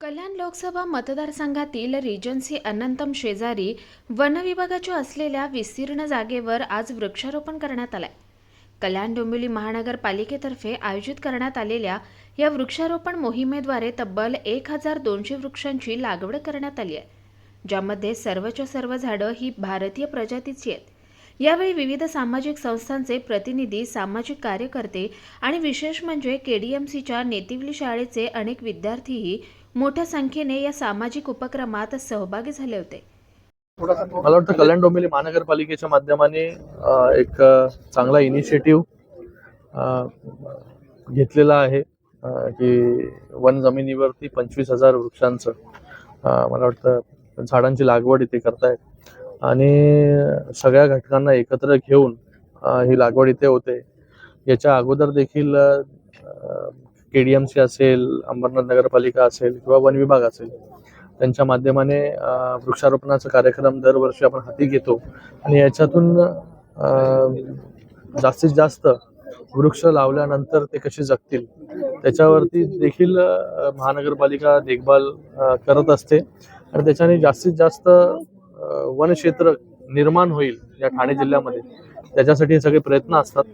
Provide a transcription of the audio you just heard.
कल्याण लोकसभा मतदारसंघातील रिजन्सी अनंतम शेजारी वनविभागाच्या असलेल्या विस्तीर्ण जागेवर आज वृक्षारोपण करण्यात आलंय. कल्याण डोंबिवली महानगरपालिकेतर्फे आयोजित करण्यात आलेल्या या वृक्षारोपण मोहिमेद्वारे तब्बल एक हजार दोनशे वृक्षांची लागवड करण्यात आली आहे ज्यामध्ये सर्वच्या सर्व झाडं ही भारतीय प्रजातीची आहेत. यावेळी विविध सामाजिक संस्थांचे प्रतिनिधी सामाजिक कार्यकर्ते आणि विशेष म्हणजे केडीएमसीच्या नेतिवली शाळेचे अनेक विद्यार्थीही मोठ्या संख्येने या सामाजिक उपक्रमात सहभागी झाले होते. मला वाटतं कल्याण डोंबिवली महानगरपालिकेच्या माध्यमाने एक चांगला इनिशिएटिव्ह घेतलेला आहे. की वन जमिनीवरती पंचवीस हजार वृक्षांचं मला वाटतं झाडांची लागवड इथे करतायत. आणि सगळ्या घटकांना एकत्र घेऊन ही लागवड इथे होते. याच्या अगोदर देखील के डी एम सी असेल अंबरनाथ नगरपालिका असेल किंवा वन विभाग असेल त्यांच्या माध्यमाने वृक्षारोपणाचा कार्यक्रम दरवर्षी आपण हाती घेतो. आणि याच्यातून जास्तीत जास्त वृक्ष लावल्यानंतर ते कसे जगतील त्याच्यावरती देखील महानगरपालिका देखभाल करत असते. आणि त्याच्याने जास्तीत जास्त वनक्षेत्र निर्माण होईल या ठाणे जिल्ह्यामध्ये. त्याच्यासाठी हे सगळे प्रयत्न असतात.